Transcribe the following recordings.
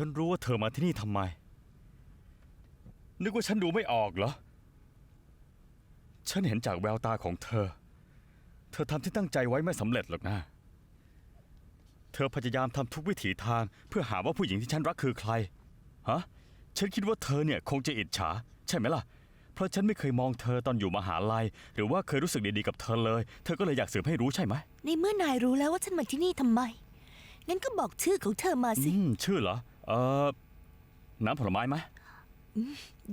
ฉันรู้ว่าเธอมาที่นี่ทำไม นึกว่าฉันดูไม่ออกเหรอ ฉันเห็นจากแววตาของเธอ เธอทำที่ตั้งใจไว้ไม่สำเร็จหรอกนะ เธอพยายามทำทุกวิถีทาง เพื่อหาว่าผู้หญิงที่ฉันรักคือใคร ฮะ ฉันคิดว่าเธอเนี่ยคงจะอิจฉา ใช่ไหมล่ะ เพราะฉันไม่เคยมองเธอตอนอยู่มหาลัย หรือว่าเคยรู้สึกดีๆกับเธอเลย เธอก็เลยอยากสืบให้รู้ใช่ไหม ในเมื่อนายรู้แล้วว่าฉันมาที่นี่ทำไม งั้นก็บอกชื่อของเธอมาสิ อืม ชื่อเหรอ เออน้ำผลไม้ไหม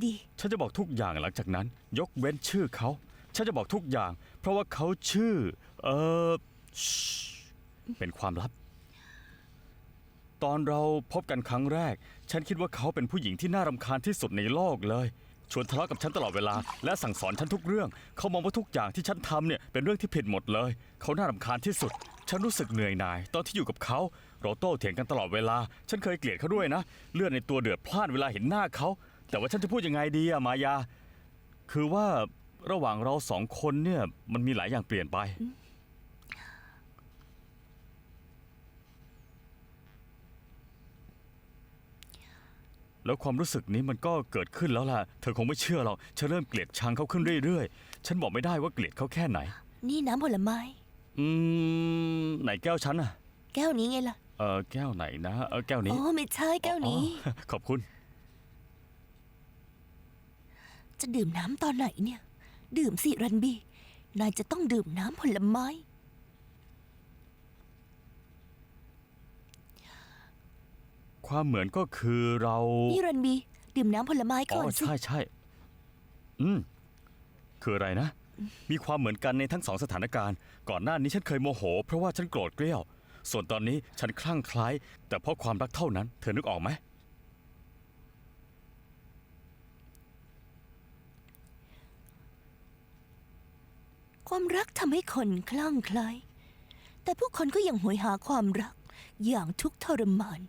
ดี ฉันจะบอกทุกอย่างหลังจากนั้น ยกเว้นชื่อเขา ฉันจะบอกทุกอย่าง เพราะว่าเขาชื่อ เออชิเป็นความลับ ตอนเราพบกันครั้งแรก ฉันคิดว่าเขาเป็นผู้หญิงที่น่ารำคาญที่สุดในโลกเลย ชวนทะเลาะกับฉันตลอดเวลา และสั่งสอนฉันทุกเรื่อง เขามองว่าทุกอย่างที่ฉันทำเนี่ยเป็นเรื่องที่ผิดหมดเลย เขาน่ารำคาญที่สุด ฉันรู้สึกเหนื่อยหน่าย ตอนที่อยู่กับเขา เราโต้เถียงกันตลอดเวลา ฉันเคยเกลียดเขาด้วยนะ เลือดในตัวเดือดพล่านเวลาเห็นหน้าเขา แต่ว่าฉันจะพูดยังไงดีอะมายา คือว่าระหว่างเราสองคนเนี่ยมันมีหลายอย่างเปลี่ยนไป แล้วความรู้สึกนี้มันก็เกิดขึ้นแล้วล่ะ เธอคงไม่เชื่อหรอกฉันเริ่มเกลียดชังเขาขึ้นเรื่อยๆ ฉันบอกไม่ได้ว่าเกลียดเขาแค่ไหน นี่น้ำผลไม้ อืมไหนแก้วฉันอะแก้วนี้ไงล่ะ เออแก้วไหนนะเออแก้วนี้อ๋อไม่ใช่แก้วนี้ อ๋อขอบคุณ จะดื่มน้ำตอนไหนเนี่ย ดื่มสิรันบี นายจะต้องดื่มน้ำผลไม้ ความเหมือนก็คือเรานี่รันบี ดื่มน้ำผลไม้อ๋ก่ออนสิ ใช่ใช่อืมคืออะไรนะ มีความเหมือนกันในทั้งสองสถานการณ์ ก่อนหน้านี้ฉันเคยโมโห เพราะว่าฉันโกรธเกลี้ยว ส่วนตอนนี้ฉันคลั่งคล้าย แต่เพราะความรักเท่านั้น เธอนึกออกไหม ความรักทำให้คนคลั่งไคล้แต่ผู้คนก็ยังหวยหาความรักอย่างทุกข์ทรมาน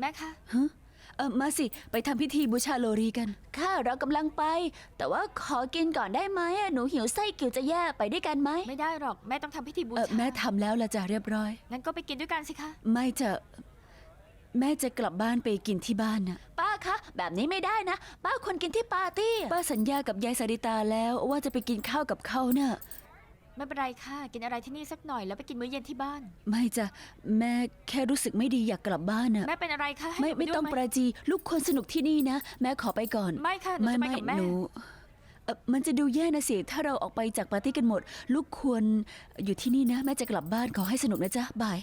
แม่คะเออมาสิไปทำพิธีบูชาโลรีกัน ค่ะเรากำลังไป แต่ว่าขอกินก่อนได้ไหมอะหนูหิวไส้กิ่วจะแย่ไปด้วยกันไหมไม่ได้หรอกแม่ต้องทำพิธีบูเออชาแม่ทำแล้วละจ้ะเรียบร้อย งั้นก็ไปกินด้วยกันสิคะ ไม่จะ แม่จะกลับบ้านไปกินที่บ้านน่ะ ป้าคะแบบนี้ไม่ได้นะ ป้าควรกินที่ปาร์ตี้อะป้าสัญญากับยายสาริตาแล้วว่าจะไปกินข้าวกับเขาน่ะ ไม่เป็นไรค่ะ กินอะไรที่นี่สักหน่อยแล้วไปกินมื้อเย็นที่บ้าน ไม่จ้ะแม่แค่รู้สึกไม่ดีอยากกลับบ้านน่ะแม่เป็นอะไรคะให้ไม่หนูปไม่ด้วยต้องหปราจีลูกควรสนุกที่นี่นะ แม่ขอไปก่อน ไม่ค่ะหนูไม่จะไปไม่กับแม่ หนูเอ่อมันจะดูแย่นะสิถ้าเราออกไปจากปาร์ตี้กันหมด ลูกควรอยู่ที่นี่นะ แม่จะกลับบ้านขอให้สนุกนะจ๊ะบาย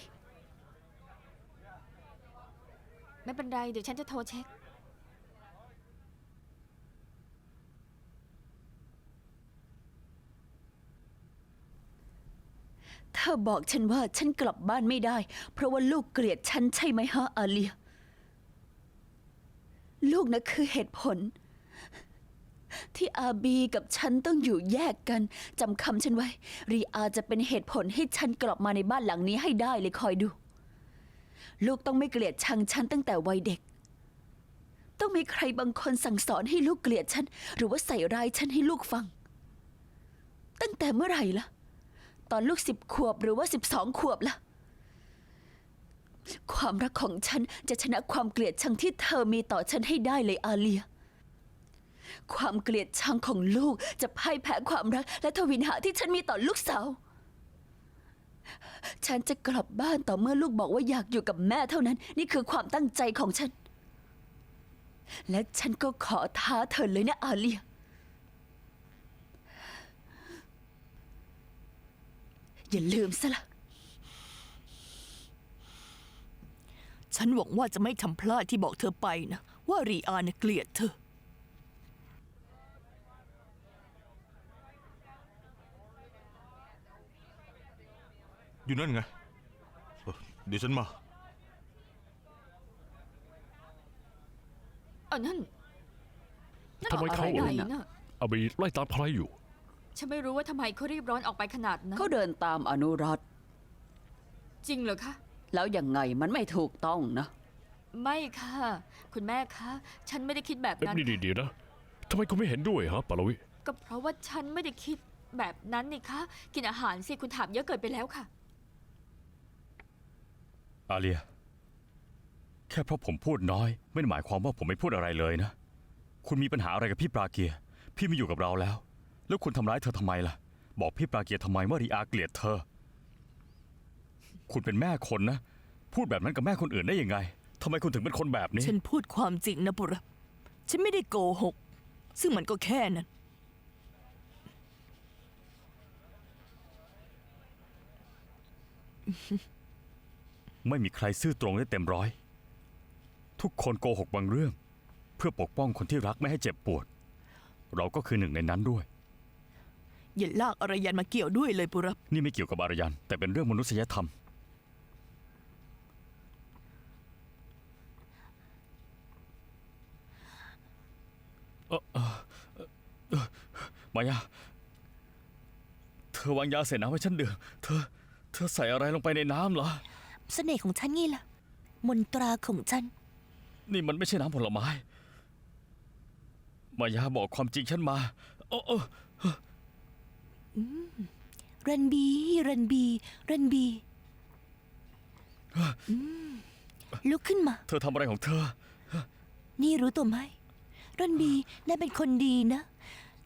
ไม่เป็นไร เดี๋ยวฉันจะโทรเช็ค เธอบอกฉันว่าฉันกลับบ้านไม่ได้ เพราะว่าลูกเกลียดฉันใช่ไหมฮะอาเลีย ลูกนะคือเหตุผล ที่อาบีกับฉันต้องอยู่แยกกันจำคำฉันไว้ รีอาจะเป็นเหตุผลให้ฉันกลับมาในบ้านหลังนี้ให้ได้เลยคอยดู ลูกต้องไม่เกลียดชังฉันตั้งแต่วัยเด็ก ต้องมีใครบางคนสั่งสอนให้ลูกเกลียดฉัน หรือว่าใส่ร้ายฉันให้ลูกฟัง ตั้งแต่เมื่อไหร่ล่ะ ตอนลูกสิบขวบหรือว่าสิบสองขวบล่ะ ความรักของฉันจะชนะความเกลียดชังที่เธอมีต่อฉันให้ได้เลยอาเลีย ความเกลียดชังของลูกจะพ่ายแพ้ความรัก และทวินหาที่ฉันมีต่อลูกสาว ฉันจะกลับบ้านต่อเมื่อลูกบอกว่าอยากอยู่กับแม่เท่านั้น นี่คือความตั้งใจของฉัน และฉันก็ขอท้าเธอเลยนะอาเลีย อย่าลืมซะละ ฉันหวังว่าจะไม่ทำพลาดที่บอกเธอไปนะ ว่ารีอาเนี่ยเกลียดเธอ อยู่นั่นไงเออเดี๋ยวฉันมาเออนั่นนั่นทำไมเขาอะไรน่ะ อาบีไล่ตามใครอยู่ ฉันไม่รู้ว่าทำไมเขารีบร้อนออกไปขนาดนั้นเขาเดินตามอนุรัตน์จริงเหรอคะ แล้วยังไงมันไม่ถูกต้องนะ ไม่ค่ะ คุณแม่คะ ฉันไม่ได้คิดแบบเอ๊ะนั้นนี่เดี๋ยวนะทำไมคุณไม่เห็นด้วยฮะปาลวิก็เพราะว่าฉันไม่ได้คิดแบบนั้นนี่คะ กินอาหารสิคุณถามเยอะเกินไปแล้วค่ะ อาเลีย แค่เพราะผมพูดน้อย ไม่ได้หมายความว่าผมไม่พูดอะไรเลยนะ คุณมีปัญหาอะไรกับพี่ปราเกียร์พี่ไม่อยู่กับเราแล้ว แล้วคุณทำร้ายเธอทำไมล่ะ บอกพี่ปราเกียร์ทำไมว่ารีอาเกลียดเธอ คุณเป็นแม่คนนะ พูดแบบนั้นกับแม่คนอื่นได้ยังไงทำไมคุณถึงเป็นคนแบบนี้ ฉันพูดความจริงนะปุระฉันไม่ได้โกหก ซึ่งมันก็แค่นั้น ไม่มีใครซื่อตรงได้เต็มร้อย ทุกคนโกหกบางเรื่อง เพื่อปกป้องคนที่รักไม่ให้เจ็บปวด เราก็คือหนึ่งในนั้นด้วย อย่าลากอารยันมาเกี่ยวด้วยเลยปุระนี่ไม่เกี่ยวกับอารยัน แต่เป็นเรื่องมนุษยธรรม เอ่อเอ่อเอ่อมายา เธอวางยาใส่น้ำให้ฉันดื่ม เธอ เธอใส่อะไรลงไปในน้ำเหรอ เสน่ห์ของฉันไงล่ะ มนตราของฉัน นี่มันไม่ใช่น้ำผลไม้ มายาบอกความจริงฉันมา โอ้โอ้ รันบีรันบีรันบีอืมลุกขึ้นมา เธอทำอะไรของเธอ นี่รู้ตัวไหมรันบีนายเป็นคนดีนะ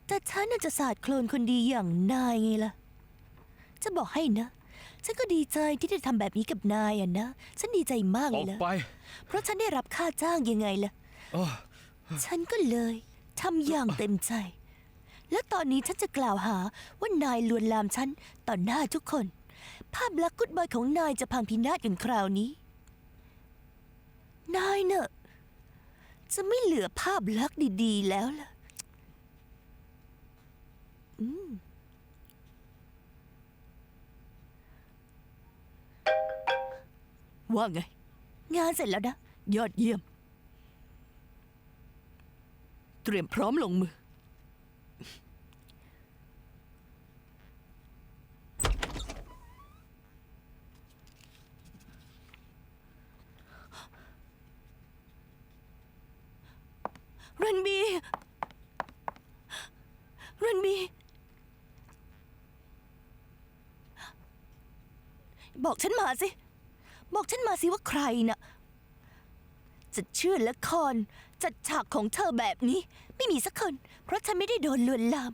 แต่ฉันน่ะจะสาดโคลนคนดีอย่างนายไงล่ะ จะบอกให้นะ ฉันก็ดีใจที่ได้ทำแบบนี้กับนายอะนะ ฉันดีใจมากอเลอยกล่ะไปเพราะฉันได้รับค่าจ้างยังไงล่ะอ้อฉันก็เลยทำอย่างเต็มใจ และตอนนี้ฉันจะกล่าวหาว่านายลวนลามฉันต่อหน้าทุกคน ภาพลักษณ์กุดบอยของนายจะพังพินาศกันคราวนี้ นายเนอะจะไม่เหลือภาพลักษณ์ดีๆ แล้วล่ะ อืม ว่าไง งานเสร็จแล้วนะ ยอดเยี่ยม เตรียมพร้อมลงมือ รันบีรันบี บอกฉันมาสิ บอกฉันมาสิว่าใครน่ะจะเชื่อละคร จัดฉากของเธอแบบนี้ ไม่มีสักคน เพราะฉันไม่ได้โดนลวนลาม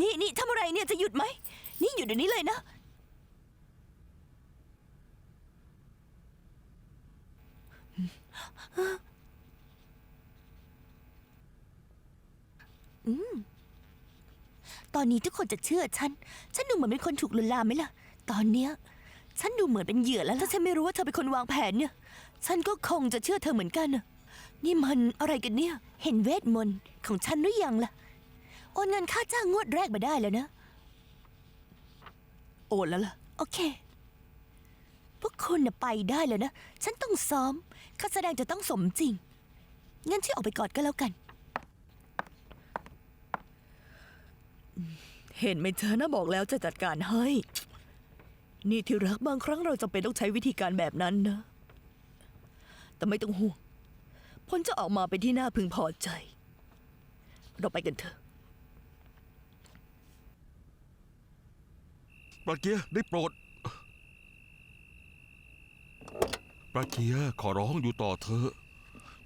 นี่นี่ทำอะไรเนี่ยจะหยุดไหม นี่หยุดเดี๋ยวนี้เลยนะ อืม ตอนนี้ทุกคนจะเชื่อฉัน ฉันดูเหมือนเป็นคนถูกลวนลามไหมล่ะ ตอนเนี้ย ฉันดูเหมือนเป็นเหยื่อแล้วถ้าฉันไม่รู้ว่าเธอเป็นคนวางแผนเนี่ย ฉันก็คงจะเชื่อเธอเหมือนกันน่ะนี่มันอะไรกันเนี่ย เห็นเวทมนต์ของฉันหรือยังล่ะ โอนเงินค่าจ้างงวดแรกมาได้แล้วนะ โอนแล้วล่ะ โอเค พวกคุณน่ะไปได้แล้วนะ ฉันต้องซ้อมการแสดงจะต้องสมจริง งั้นช่วยออกไปก่อนก็แล้วกัน เห็นไหมเธอนะบอกแล้วจะจัดการให้ นี่ที่รักบางครั้งเราจำเป็นต้องใช้วิธีการแบบนั้นนะ แต่ไม่ต้องห่วง ผลจะออกมาเป็นที่น่าพึงพอใจ เราไปกันเถอะปราเกียร์ได้โปรด ปราเกียร์ขอร้องอยู่ต่อเถอะ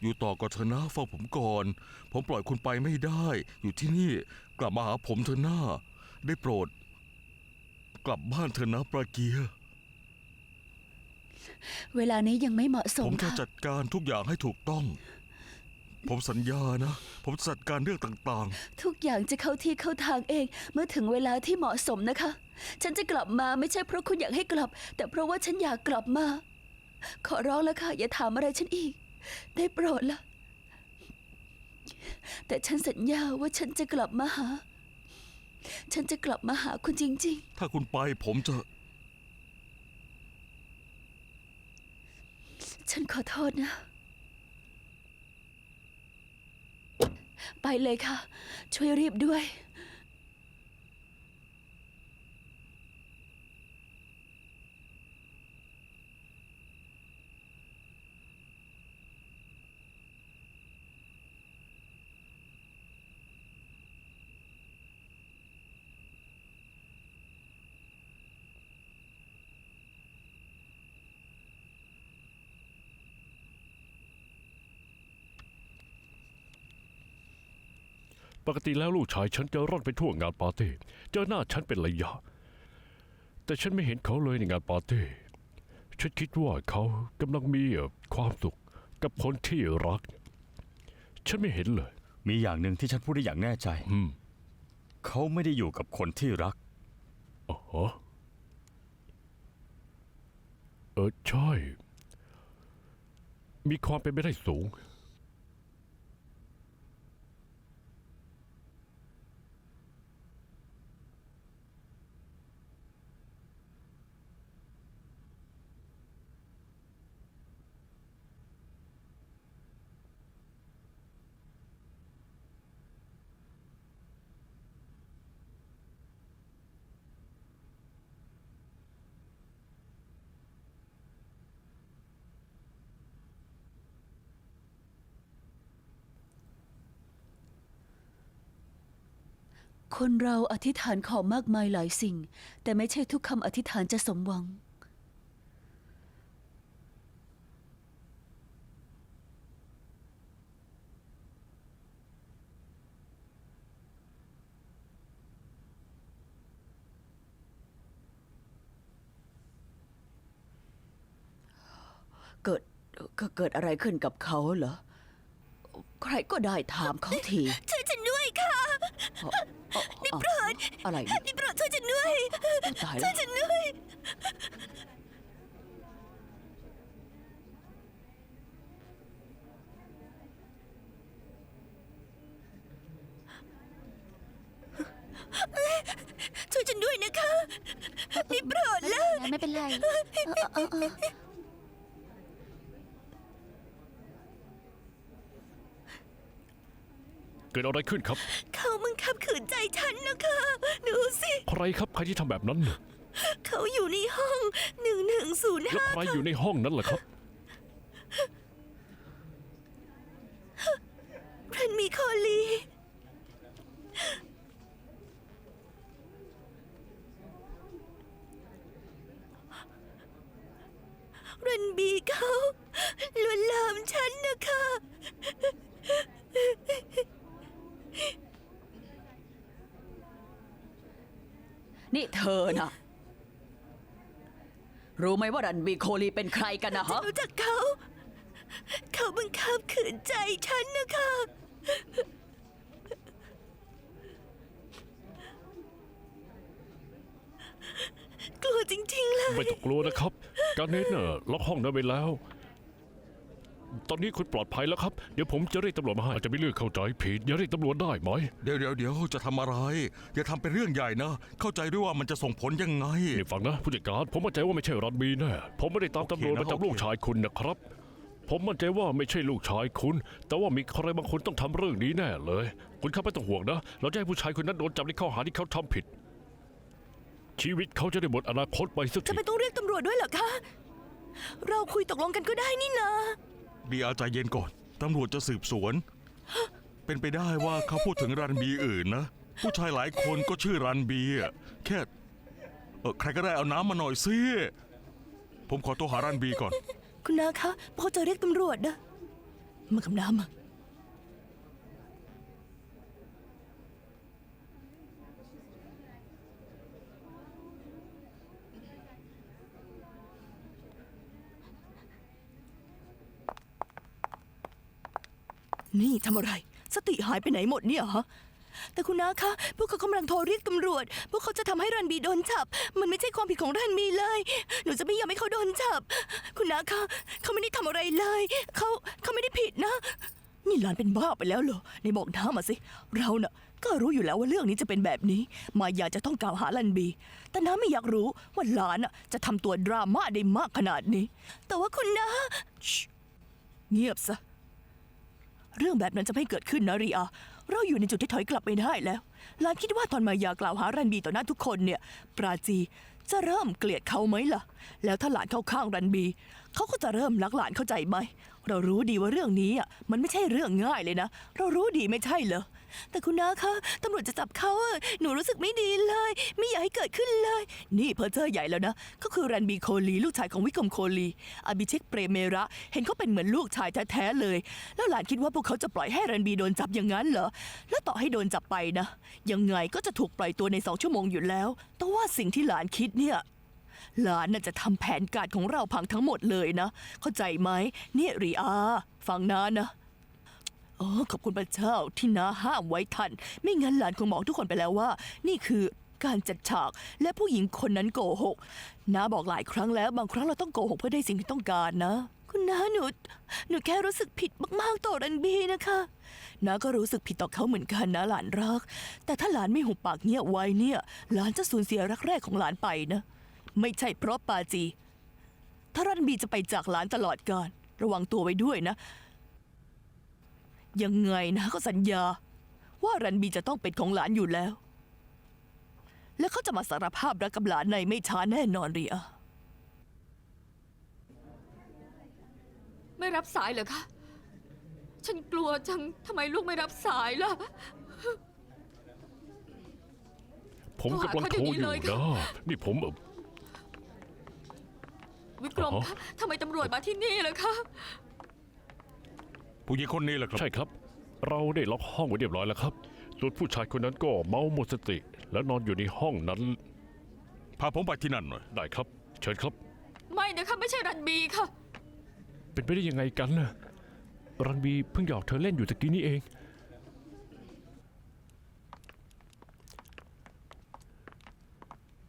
อยู่ต่อก่อนเถอะนะฟังผมก่อน ผมปล่อยคุณไปไม่ได้ อยู่ที่นี่กลับมาหาผมเถอะหน้า ได้โปรด กลับบ้านเถอะนะปราเกียร์เวลานี้ยังไม่เหมาะสผมมจะค่ะ จัดการทุกอย่างให้ถูกต้อง ผมสัญญานะ ผมจะจัดการเรื่องต่างทุกอย่างจะเข้าที่เข้าทางเอง เมื่อถึงเวลาที่เหมาะสมนะคะ ฉันจะกลับมาไม่ใช่เพราะคุณอยากให้กลับ แต่เพราะว่าฉันอยากกลับมา ขอร้องแล้วค่ะ อย่าถามอะไรฉันอีก ได้โปรดละ แต่ฉันสัญญาว่าฉันจะกลับมาหา ฉันจะกลับมาหาคุณจริงๆถ้าคุณไปผมจะ ๆ ฉันขอโทษนะ ไปเลยค่ะ ช่วยรีบด้วย ป กติแล้วลูกชายฉันจะร่อนไปทั่วงานปาร์ตี้เจอหน้าฉันเป็นระยะ แต่ฉันไม่เห็นเขาเลยในงานปาร์ตี้ฉันคิดว่าเขากำลังมีเอ่อความสุขกับคนที่รัก ฉันไม่เห็นเลย มีอย่างหนึ่งที่ฉันพูดได้อย่างแน่ใจ อืมเขาไม่ได้อยู่กับคนที่รัก อ๋อฮะเออใช่ มีความเป็นไปได้สูง คนเราอธิษฐานขอมากมายหลายสิ่ง แต่ไม่ใช่ทุกคำอธิษฐานจะสมหวัง เกิดก็เกิดอะไรขึ้นกับเขาเหรอ ใครก็ได้ถามเขาที ช่วยฉันด้วยค่ะ นี่โปรดอะไรเนี่ยนี่โปรดช่วยฉันด้วยตายช่แล้ววยฉันด้วยช่วยฉันด้วยนะคะนี่โปรดแล้ว ไม่เป็นไรเออเออเออ เกิดอะไรขึ้นครับ เขามึงขับขืนใจฉันนะคะดูสิ ใครครับใครที่ทำแบบนั้นน่ะเขาอยู่ในห้องหนึ่งหนึ่งศูนย์แล้วห้าใครอยู่ในห้องนั้นล่ะครับ เรนมีคอลี เรนบีเขาลวนลามฉันนะคะ นี่เธอนะรู้ไหมว่ารันบีโคลีเป็นใครกันนะฉันฮะ รู้จักเขา เขาบังคับขืนใจฉันนะคะ กลัวจริงๆเลย ไม่ต้องกลัวนะครับ การเนตน่ะล็อกห้องนั้นไปแล้ว ตอนนี้คุณปลอดภัยแล้วครับ เดี๋ยวผมจะเรียกตำรวจมาให้อาจจะไม่เลือกเข้าใจผิดอย่าเรียกตำรวจได้ไหมเดี๋ยวเดี๋ยวเดี๋ยวจะทำอะไร อย่าทำเป็นเรื่องใหญ่นะ เข้าใจด้วยว่ามันจะส่งผลยังไง นี่ฟังนะผู้จัดการผมมั่นใจว่าไม่ใช่รันบีแน่ผมไม่ได้ตามตำรวจโอเคนะมาจับโอเคลูกชายคุณนะครับ ผมมั่นใจว่าไม่ใช่ลูกชายคุณ แต่ว่ามีใครบางคนต้องทำเรื่องนี้แน่เลย คุณครับไม่ต้องห่วงนะ เราจะให้ผู้ชายคนนั้นโดนจับในข้อหาที่เขาทำผิด ชีวิตเขาจะได้หมดอนาคตไปสักจะที ไม่ต้องเรียกตำรวจด้วยเหรอคะ เราคุยตกลงกันก็ได้นี่นา บีอาใจเย็นก่อน ตำรวจจะสืบสวน เป็นไปได้ว่าเขาพูดถึงรันบีอื่นนะ ผู้ชายหลายคนก็ชื่อรันบีอะแค่เออใครก็ได้เอาน้ำมาหน่อยสิผมขอตัวหารันบีก่อน คุณนาคะพอจะเรียกตำรวจนะมากับน้ำ นี่ทำอะไร สติหายไปไหนหมดเนี่ยฮะแต่คุณนาคะ พวกเขากำลังโทรเรียกตำรวจ พวกเขาจะทำให้รันบีโดนจับ มันไม่ใช่ความผิดของรันบีเลย หนูจะไม่ยอมให้เขาโดนจับ คุณนาคะ เขาไม่ได้ทำอะไรเลย เขาเขาไม่ได้ผิดนะ นี่หลานเป็นบ้าไปแล้วเหรอในบอกน้ามาสิ เราเน่ะก็รู้อยู่แล้วว่าเรื่องนี้จะเป็นแบบนี้ มายาจะต้องกล่าวหารันบี แต่น้าไม่อยากรู้ว่าหลานน่ะจะทำตัวดราม่าได้มากขนาดนี้ แต่ว่าคุณนาเงียบซะ เรื่องแบบนั้นจะไม่เกิดขึ้นนะเรียเราอยู่ในจุดที่ถอยกลับไม่ได้แล้วหลานคิดว่าตอนมายากล่าวหารันบีต่อหน้าทุกคนเนี่ย ปราจีจะเริ่มเกลียดเขาไหมล่ะ แล้วถ้าหลานเข้าข้างรันบี เขาก็จะเริ่มรักหลานเข้าใจไหม เรารู้ดีว่าเรื่องนี้อะมันไม่ใช่เรื่องง่ายเลยนะ เรารู้ดีไม่ใช่เหรอ แต่คุณนาคะตำรวจจะจับเขาอะหนูรู้สึกไม่ดีเลย ไม่อยากให้เกิดขึ้นเลย นี่เพอเจอใหญ่แล้วนะก็คือรันบีโคลีลูกชายของวิกรมโคลีอาบิเชกเปรเมระ เห็นเขาเป็นเหมือนลูกชายแท้ๆเลย แล้วหลานคิดว่าพวกเขาจะปล่อยให้รันบีโดนจับอย่างนั้นเหรอแล้วต่อให้โดนจับไปนะ ยังไงก็จะถูกปล่อยตัวในสองชั่วโมงอยู่แล้ว แต่ว่าสิ่งที่หลานคิดเนี่ยหลานน่ะจะทำแผนการของเราพังทั้งหมดเลยนะ เข้าใจไหมเนี่ยรีอา ฟังนานะ โอ้ขอบคุณพระเจ้าที่น้าห้ามไว้ทัน ไม่งั้นหลานคงบอกทุกคนไปแล้วว่า นี่คือการจัดฉาก และผู้หญิงคนนั้นโกหกน้าบอกหลายครั้งแล้ว บางครั้งเราต้องโกหกเพื่อได้สิ่งที่ต้องการนะ คุณน้าหนูหนูแค่รู้สึกผิดมากๆต่อรันบีนะคะน้าก็รู้สึกผิดต่อเขาเหมือนกันนะหลานรัก แต่ถ้าหลานไม่หุบปากเงียบไว้เนี่ย หลานจะสูญเสียรักแรกของหลานไปนะ ไม่ใช่เพราะปาจี ถ้ารันบีจะไปจากหลานตลอดกาลระวังตัวไว้ด้วยนะ ยังไงนะก็สัญญา ว่ารันบีจะต้องเป็นของหลานอยู่แล้ว และเขาจะมาสารภาพรักกับหลานในไม่ช้าแน่นอนเรียไม่รับสายเหรอคะ ฉันกลัวจังทำไมลูกไม่รับสายล่ะ ผมกำลังโทรอยู่โทรหาเขาเดี๋ยวนี้เลยนะค่ะนี่ผมเอ่อ วิกรมอ๋อ คะทำไมตำรวจมาที่นี่ล่ะคะ ผู้หญิงคนนี้แหละครับ ใช่ครับ เราได้ล็อกห้องไว้เรียบร้อยแล้วครับส่วนผู้ชายคนนั้นก็เมาหมดสติ แล้วนอนอยู่ในห้องนั้นพาผมไปที่นั่นหน่อย ได้ครับ เชิญครับ ไม่นะคะไม่ใช่รันบีค่ะ เป็นไปได้ยังไงกันนะรันบีเพิ่งหยอกเธอเล่นอยู่ตะกี้นี้เอง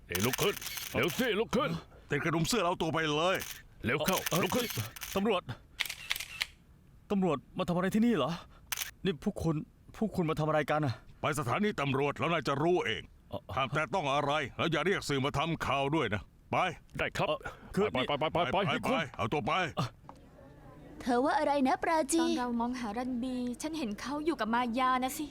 เอ้ยลุกขึ้นเร็วสิลุกขึ้นติดกระดุมเสื้อเราตัวไปเลย เร็วเข้าเอ่อลุกขึ้นตำรวจ ตำรวจมาทำอะไรที่นี่เหรอ นี่พวกคุณพวกคุณมาทำอะไรกันอะไปสถานีตำรวจแล้วนายจะรู้เองอ๋อ ห้ามแต่ต้องอะไรแล้วอย่าเรียกสื่อมาทำข่าวด้วยนะ ไปได้ครับ เอ่อคือไปนี่ ไปไปไปไปไปไปเอาตัวไป เธอว่าอะไรนะปราตจี อนเรามองหารันบี ฉันเห็นเขาอยู่กับมายานะสิ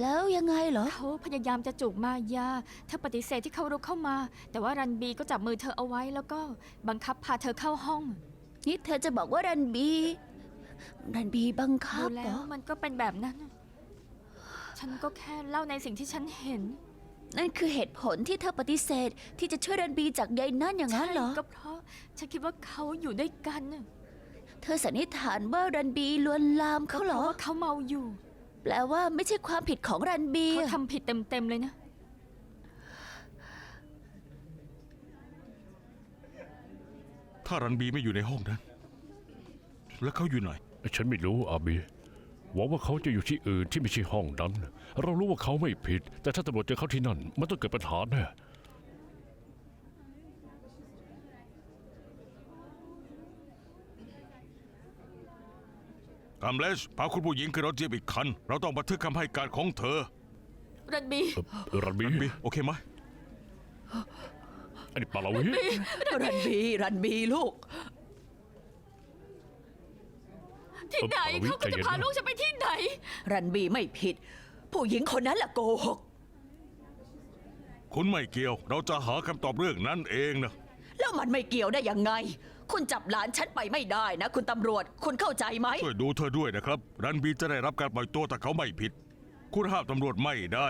แล้วยังไงเหรอ เขาพยายามจะจูบมายา เธอปฏิเสธที่เขารุกเข้ามา แต่ว่ารันบีก็จับมือเธอเอาไว้แล้วก็บังคับพาเธอเข้าห้อง นี่เธอจะบอกว่ารันบี รันบีบังคัดูบเหรแล้อ วมันก็เป็นแบบนั้น ฉันก็แค่เล่าในสิ่งที่ฉันเห็นนั่นคือเหตุผลที่เธอปฏิเสธ ที่จะช่วยรันบีจากยายนั่นอย่างนั้นเหรอใช่ก็เพราะฉันคิดว่าเขาอยู่ด้วยกันน่ะเธอสันนิษฐานว่ารันบีลวนลามก็เขาเพเหรราะอว่าเขาเมาอยู่ แปลว่าไม่ใช่ความผิดของรันบีเขาอะทำผิดเต็มๆเลยนะ ถ้ารันบีไม่อยู่ในห้องนั้น แล้วเขาอยู่ไหน ฉันไม่รู้อาบีหวังว่าเขาจะอยู่ที่อื่นที่ไม่ใช่ห้องนั้น เรารู้ว่าเขาไม่ผิด แต่ถ้าตำรวจเจอเขาที่นั่น มันต้องเกิดปัญหาแน่กัมเลชพาคุณผู้หญิงขึ้นรถเจี๊ยบอีกคัน เราต้องบันทึกคำให้การของเธอ รันบีเอ่อรันบีรันบีโอเคไหมอันนี้ปาลาวิรันบีรันบีลูก ที่ไหนเออเขาก็จะใจเย็นพานะลูกฉันไปที่ไหน รันบีไม่ผิด ผู้หญิงคนนั้นแหละโกหก คุณไม่เกี่ยว เราจะหาคำตอบเรื่องนั้นเองนะ แล้วมันไม่เกี่ยวได้ยังไง คุณจับหลานฉันไปไม่ได้นะ คุณตำรวจ คุณเข้าใจไหม ช่วยดูเธอด้วยนะครับ รันบีจะได้รับการปล่อยตัวแต่เขาไม่ผิด คุณห้ามตำรวจไม่ได้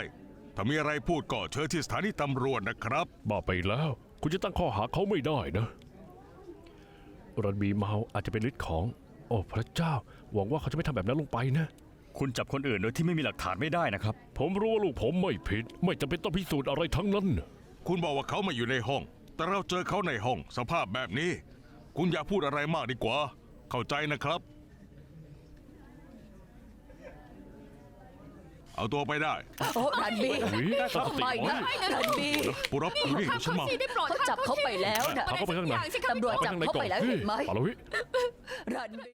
ถ้ามีอะไรพูดก็เชิญที่สถานีตำรวจนะครับ บ้าไปแล้ว คุณจะตั้งข้อหาเขาไม่ได้นะ รันบีเมาอาจจะเป็นฤทธิ์ของ โอ้พระเจ้า หวังว่าเขาจะไม่ทำแบบนั้นลงไปนะ คุณจับคนอื่นโดยที่ไม่มีหลักฐานไม่ได้นะครับ ผมรู้ว่าลูกผมไม่ผิด ไม่จำเป็นต้องพิสูจน์อะไรทั้งนั้น คุณบอกว่าเขาไม่อยู่ในห้อง แต่เราเจอเขาในห้องสภาพแบบนี้ คุณอย่าพูดอะไรมากดีกว่า เข้าใจนะครับ เอาตัวไปได้โอ้รันบีอุ๊ยตั้งสติไม่นะไว้ รันบีปุรับอยู่นี่เดี๋ยวฉันมาสิได้โปรดเขาจับเขาไปแล้วนะพาเขาไปข้างในอย่างสิคะตำรวจเอาไปจับข้างในเขาก่อนไปแล้วสิเห็นไหมปาลาวิ รันบี